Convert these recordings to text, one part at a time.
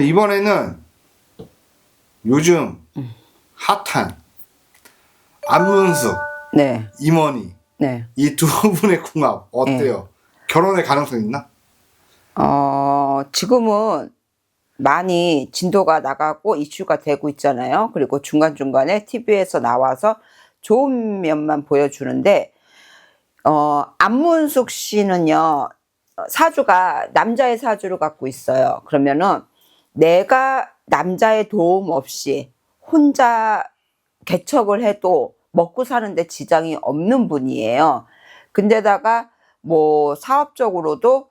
이번에는 요즘 핫한 안문숙, 네, 임원희 네. 이 두 분의 궁합 어때요? 결혼의 가능성 있나? 어, 지금은 많이 진도가 나가고 이슈가 되고 있잖아요. 그리고 중간중간에 TV에서 나와서 좋은 면만 보여주는데, 어, 안문숙 씨는요, 사주가 남자의 사주를 갖고 있어요. 그러면은 내가 남자의 도움 없이 혼자 개척을 해도 먹고 사는데 지장이 없는 분이에요. 근데다가 뭐 사업적으로도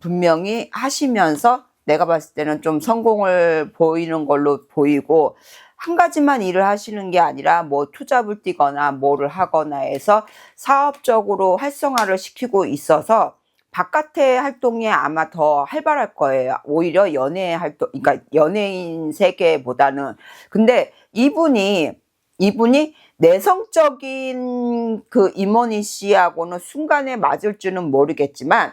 분명히 하시면서 내가 봤을 때는 좀 성공을 보이는 걸로 보이고 한 가지만 일을 하시는 게 아니라 뭐 투잡을 뛰거나 뭐를 하거나 해서 사업적으로 활성화를 시키고 있어서 바깥의 활동이 아마 더 활발할 거예요. 오히려 연애 활동, 그러니까 연예인 세계보다는. 근데 이분이, 이분이 내성적인 그 임원희 씨하고는 순간에 맞을 줄은 모르겠지만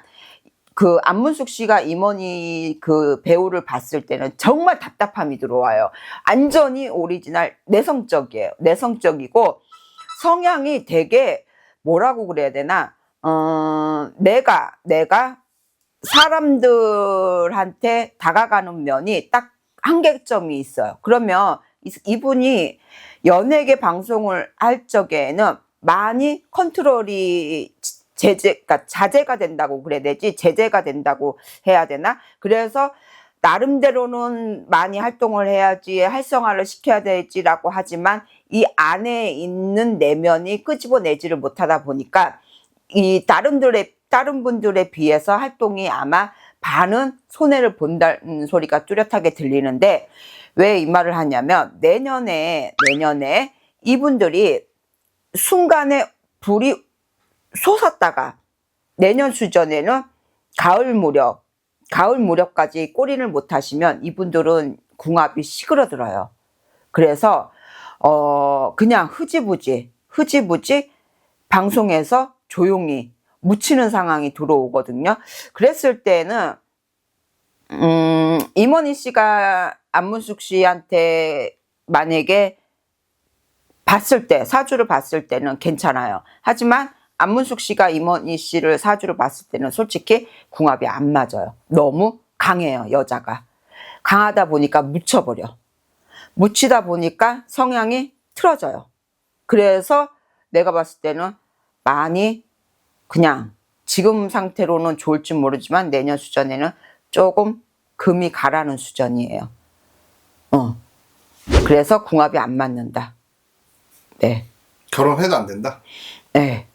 그 안문숙 씨가 임원희 그 배우를 봤을 때는 정말 답답함이 들어와요. 완전히 오리지널 내성적이에요. 내성적이고 성향이 되게 뭐라고 그래야 되나? 어, 내가 내가 사람들한테 다가가는 면이 딱 한계점이 있어요. 그러면 이- 이분이 연예계 방송을 할 적에는 많이 컨트롤이 제재, 그러니까 자제가 된다고 그래야 되지, 제재가 된다고 해야 되나? 그래서 나름대로는 많이 활동을 해야지, 활성화를 시켜야 되지라고 하지만 이 안에 있는 내면이 끄집어내지를 못하다 보니까 이 다른들의, 다른 분들에 비해서 활동이 아마 반은 손해를 본다는 소리가 뚜렷하게 들리는데 왜 이 말을 하냐면 내년에, 내년에 이분들이 순간에 불이 솟았다가 내년 수전에는 가을 무렵, 가을 무렵까지 꼬리를 못 하시면 이분들은 궁합이 시그러들어요. 그래서 어 그냥 흐지부지, 흐지부지 방송에서 조용히 묻히는 상황이 들어오거든요. 그랬을 때는 음, 임원희 씨가 안문숙 씨한테 만약에 봤을 때, 사주를 봤을 때는 괜찮아요. 하지만 안문숙 씨가 임원희 씨를 사주를 봤을 때는 솔직히 궁합이 안 맞아요. 너무 강해요, 여자가. 강하다 보니까 묻혀버려. 묻히다 보니까 성향이 틀어져요. 그래서 내가 봤을 때는 많이 그냥 지금 상태로는 좋을지 모르지만 내년 수전에는 조금 금이 가라는 수전이에요. 어. 그래서 궁합이 안 맞는다. 네. 결혼해도 안 된다? 네.